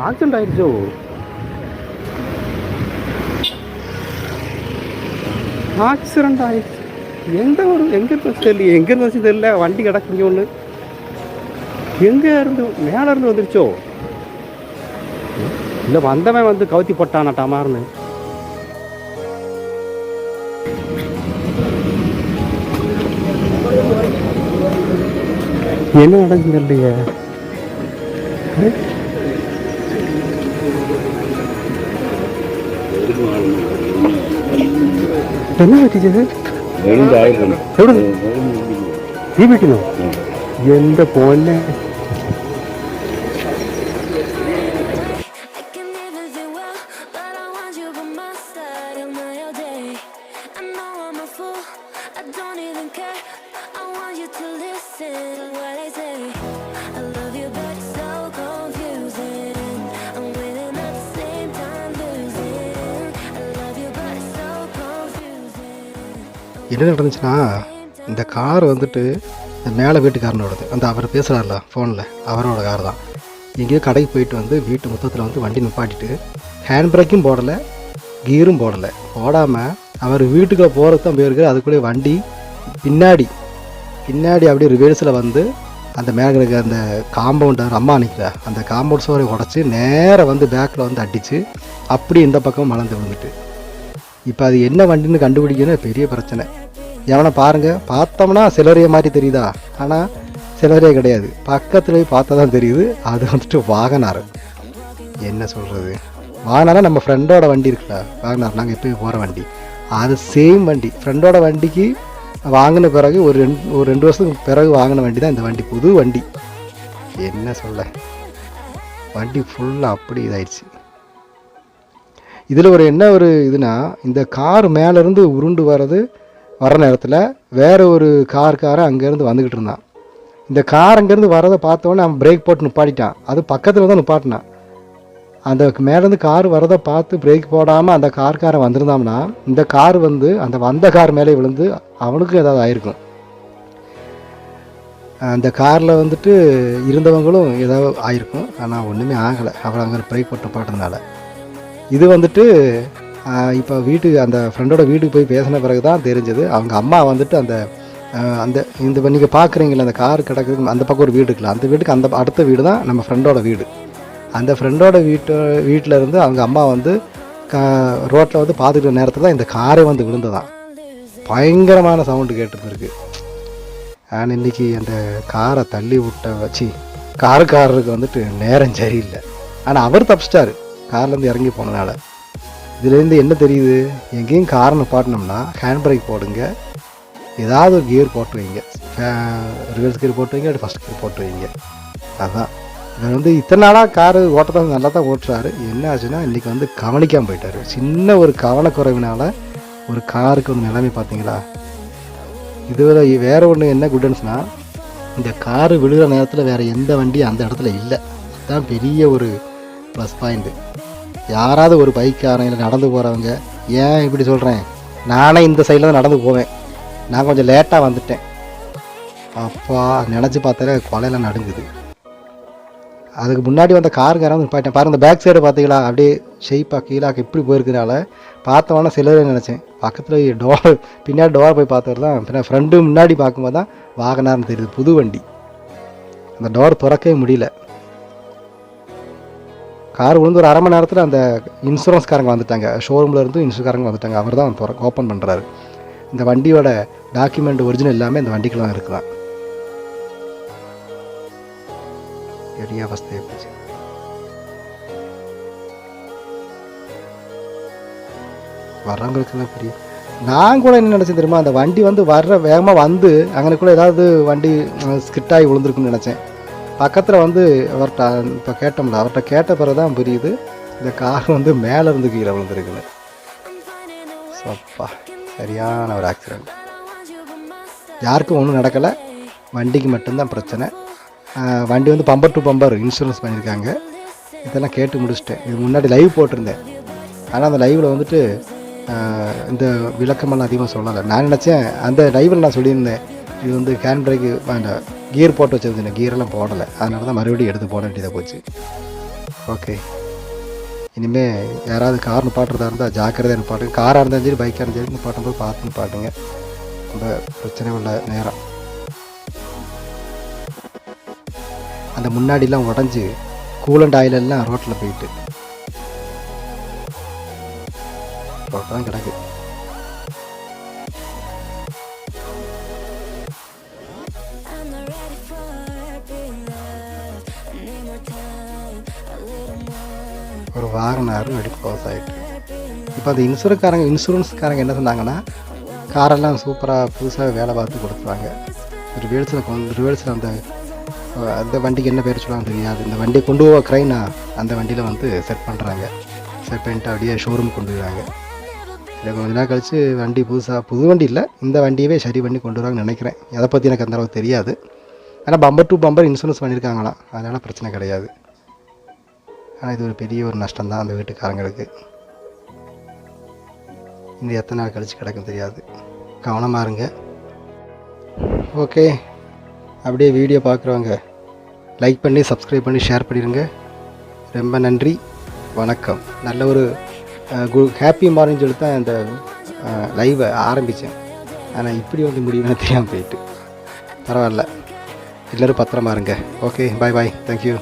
Accident ஆயிடுச்சோ accident ஆயிடுச்சு எந்த ஒரு எங்கே இருந்து தெரியல எங்கே இருந்து தெரியல வண்டி கிடக்குங்க ஒன்று எங்கே இருந்து மேலே இருந்து வந்துருச்சோ? இல்லை வந்தவன் வந்து கவுத்தி போட்டானா டமார்னு என்ன நடந்து இல்லையே എന്നാ പറ്റിച്ചത്? എവിടെ? ഈ വീട്ടിലോ? എന്റെ പോലെ என்ன நடந்துச்சுன்னா இந்த கார் வந்துட்டு இந்த மேலே வீட்டுக்காரனோடது. அந்த அவர் பேசுகிறார்ல ஃபோனில் அவரோட கார் தான். எங்கேயோ கடைக்கு போயிட்டு வந்து வீட்டு மொத்தத்தில் வந்து வண்டி நிப்பாட்டிட்டு ஹேண்ட் பிரேக்கும் போடலை கீரும் போடலை. போடாமல் அவர் வீட்டுக்குள்ளே போகிறது தான் போயிருக்காரு. அதுக்குள்ளே வண்டி பின்னாடி பின்னாடி அப்படியே ரிவர்ஸில் வந்து அந்த மேலே இருக்கிற அந்த காம்பவுண்ட் அம்மா நிற்கிற அந்த காம்பவுண்ட் சுவரை உடச்சி நேராக வந்து பேக்கில் வந்து அடித்து அப்படி இந்த பக்கம் மலர்ந்து விழுந்துட்டு. இப்போ அது என்ன வண்டின்னு கண்டுபிடிக்கணும் பெரிய பிரச்சனை. எவனை பாருங்கள் பார்த்தோம்னா சிலரைய மாதிரி தெரியுதா? ஆனால் சிலரே கிடையாது. பக்கத்தில் போய் பார்த்தா தான் தெரியுது அது வந்துட்டு வாகனார். என்ன சொல்கிறது வாகனாரா நம்ம ஃப்ரெண்டோட வண்டி இருக்குல்ல வாகனார் நாங்கள் எப்பயும் போகிற வண்டி. அது சேம் வண்டி. ஃப்ரெண்டோட வண்டிக்கு வாங்கின பிறகு ஒரு ரெண்டு ஒரு ரெண்டு வருஷத்துக்கு பிறகு வாங்கின வண்டி தான் இந்த வண்டி புது வண்டி. என்ன சொல்ல? வண்டி ஃபுல்லாக அப்படி இதாயிடுச்சு. இதில் ஒரு என்ன ஒரு இதுனா இந்த கார் மேலேருந்து உருண்டு வர்றது வர நேரத்தில் வேறு ஒரு கார்காரன் அங்கேருந்து வந்துக்கிட்டு இருந்தான். இந்த கார் அங்கேருந்து வரதை பார்த்தோன்னே அவன் பிரேக் போட்டு நிப்பாட்டிட்டான். அது பக்கத்தில் தான் நிப்பாட்டினான். அந்த மேலேருந்து கார் வரதை பார்த்து பிரேக் போடாமல் அந்த கார்காரன் வந்திருந்தான்னா இந்த கார் வந்து அந்த வந்த கார் மேலே விழுந்து அவனுக்கும் ஏதாவது ஆயிருக்கும். அந்த காரில் வந்துட்டு இருந்தவங்களும் ஏதாவது ஆயிருக்கும். ஆனால் ஒன்றுமே ஆகலை. அவர் அங்கே பிரேக் போட்டு நிப்பாட்டினால இது வந்துட்டு இப்போ வீட்டுக்கு அந்த ஃப்ரெண்டோட வீட்டுக்கு போய் பேசின பிறகு தான் தெரிஞ்சது. அவங்க அம்மா வந்துட்டு அந்த அந்த இந்த நீங்கள் பார்க்குறீங்களா அந்த கார் கிடக்குது அந்த பக்கம் ஒரு வீடு இருக்குல்ல அந்த வீட்டுக்கு அந்த அடுத்த வீடு தான் நம்ம ஃப்ரெண்டோட வீடு. அந்த ஃப்ரெண்டோட வீட்டு வீட்டில் இருந்து அவங்க அம்மா வந்து கா ரோட்டில் வந்து பார்த்துக்கிற நேரத்தில் தான் இந்த காரே வந்து விழுந்ததான் பயங்கரமான சவுண்டு கேட்டுருக்கு ஆனால் இன்னைக்கு அந்த காரை தள்ளி விட்ட வச்சு காருக்காரருக்கு வந்துட்டு நேரம் சரியில்லை. ஆனால் அவர் தப்பிச்சிட்டாரு. கார்லேருந்து இறங்கி போனனால இதுலேருந்து என்ன தெரியுது? எங்கேயும் காரை நிப்பாட்டினோம்னா ஹேண்ட் பிரேக் போடுங்க. ஏதாவது ஒரு கியர் போட்டு வைங்க. ரிவர்ஸ் கியர் போட்டு வைங்க அப்படி ஃபஸ்ட் கியர் போட்டு வைங்க. அதுதான் இவர் வந்து இத்தனை நாளாக காரு ஓட்டத்தை நல்லா தான் ஓட்டுறாரு. என்ன ஆச்சுன்னா இன்றைக்கி வந்து கவனிக்காமல் போயிட்டார். சின்ன ஒரு கவனக்குறைவினால் ஒரு காருக்கு வந்து நிலைமை பார்த்தீங்களா? இதுவரை வேறு ஒன்று என்ன குட்டன்ஸ்னா இந்த காரு விழுகிற நேரத்தில் வேறு எந்த வண்டியும் அந்த இடத்துல இல்லை. அதுதான் பெரிய ஒரு ப்ளஸ் பாயிண்ட்டு யாராவது ஒரு பைக்காரன் இல்லை நடந்து போகிறவங்க ஏன் இப்படி சொல்கிறேன் நானே இந்த சைடில் தான் நடந்து போவேன். நான் கொஞ்சம் லேட்டாக வந்துட்டேன். அப்பா நினச்சி பார்த்தாலே கொலையெல்லாம் நடுங்குது. அதுக்கு முன்னாடி வந்த காருக்காரன் வந்து பாருங்க இந்த பேக் சைடு பார்த்தீங்களா? அப்படியே ஷெய்ப்பாக கீழாக இப்படி போயிருக்கிறனால பார்த்தவொன்னே சிலரே நினச்சேன். பக்கத்தில் டோர் பின்னாடி டோர் போய் பார்த்தவர் தான். பின்ன ஃப்ரெண்டு முன்னாடி பார்க்கும்போது தான் வாகனார்னு தெரியுது புது வண்டி. அந்த டோர் திறக்கவே முடியல. கார் விழுந்து ஒரு அரை மணி நேரத்தில் அந்த இன்சூரன்ஸ்காரங்க வந்துட்டாங்க. ஷோரூமில் இருந்து இன்சூரன்ஸ்காரங்க வந்துட்டாங்க. அவர் தான் திற ஓப்பன் பண்ணுறாரு இந்த வண்டியோட டாக்குமெண்ட் ஒரிஜினல் எல்லாமே இந்த வண்டிக்குள்ள தான் இருக்குதான். பெரிய அவஸ்தையை போச்சு வர்றவங்களுக்குலாம் பெரிய நான் கூட என்ன நினச்சேன் தெரியுமா? அந்த வண்டி வந்து வர்ற வேகமாக வந்து அங்கனக்குள்ள ஏதாவது வண்டி ஸ்கிட்டாகி ஆகி நினச்சேன். பக்கத்தில் வந்து அவர்கிட்ட இப்போ கேட்டோம்ல அவர்கிட்ட கேட்ட பிறகு தான் புரியுது. இந்த கார் வந்து மேலே இருந்து கீழே விழுந்துருக்குது. சப்பா சரியான ஒரு ஆக்சிடெண்ட் யாருக்கும் ஒன்றும் நடக்கலை. வண்டிக்கு மட்டும்தான் பிரச்சனை. வண்டி வந்து பம்பர் டு பம்பர் இன்சூரன்ஸ் பண்ணியிருக்காங்க. இதெல்லாம் கேட்டு முடிச்சிட்டேன். இது முன்னாடி லைவ் போட்டிருந்தேன். ஆனால் அந்த லைவில் வந்துட்டு இந்த விளக்கமெல்லாம் அதிகமாக சொல்லலை. நான் நினச்சேன் அந்த லைவில் நான் சொல்லியிருந்தேன். இது வந்து கேன் பிரேக்கு வேண்டாம். கியர் போட்டு வச்சுருந்தேன். கியரெல்லாம் போடலை. அதனால தான் மறுபடியும் எடுத்து போட வேண்டியதாக போச்சு. ஓகே இனிமேல் யாராவது கார் நிப்பாட்டுறதா இருந்தால் ஜாக்கிரதையாக நிப்பாட்டுங்க. காராக இருந்தாலும் சரி பைக்காக இருந்தாலும் சரி நிப்பாட்டும்போது பார்த்து நிப்பாட்டுங்க. ரொம்ப பிரச்சனை உள்ள நேரம். அந்த முன்னாடிலாம் உடஞ்சி கூலண்ட் ஆயிலெல்லாம் ரோட்டில் போயிட்டு. தான் கிடக்கு. ஒரு வாரம் நேரம் ஒரு அடி க்ளோஸ் ஆகிட்டு இப்போ அந்த இன்சூரன்ஸ்காரங்க இன்சூரன்ஸ்காரங்க என்ன சொன்னாங்கன்னா காரெல்லாம் சூப்பராக புதுசாக வேலை பார்த்து கொடுத்துருவாங்க. ரிவேல்ஸில் கொண்டு ரிவேல்ஸில் அந்த அந்த வண்டிக்கு என்ன பேர் சொல்லுவாங்க தெரியாது. இந்த வண்டியை கொண்டு போக க்ரைனா அந்த வண்டியில் வந்து செட் பண்ணுறாங்க செட் பண்ணிட்டு அப்படியே ஷோரூம் கொண்டு வருவாங்க இல்லை கொஞ்ச நாள் கழித்து வண்டி புதுசாக புது வண்டி இல்லை இந்த வண்டியவே சரி பண்ணி கொண்டு வருவாங்கன்னு நினைக்கிறேன். அதை பற்றி எனக்கு அந்த அளவுக்கு தெரியாது. ஆனால் பம்பர் டு பம்பர் இன்சூரன்ஸ் பண்ணியிருக்காங்களாம் அதனால் பிரச்சனை கிடையாது. ஆனால் இது ஒரு பெரிய ஒரு நஷ்டம் தான் அந்த வீட்டுக்காரங்களுக்கு. இந்த எத்தனை நாள் கழித்து கிடக்கும் தெரியாது. கவனமாக இருங்க. ஓகே அப்படியே வீடியோ பார்க்குறவங்க லைக் பண்ணி சப்ஸ்கிரைப் பண்ணி ஷேர் பண்ணிடுங்க ரொம்ப நன்றி. வணக்கம். நல்ல ஒரு ஹாப்பி மார்னிங் சொல்லி தான் இந்த லைவை ஆரம்பித்தேன் ஆனால் இப்படி வந்து முடியும்னு தெரியாமல் போயிட்டு. பரவாயில்ல. எல்லோரும் பத்திரமா இருங்க. Okay bye bye thank you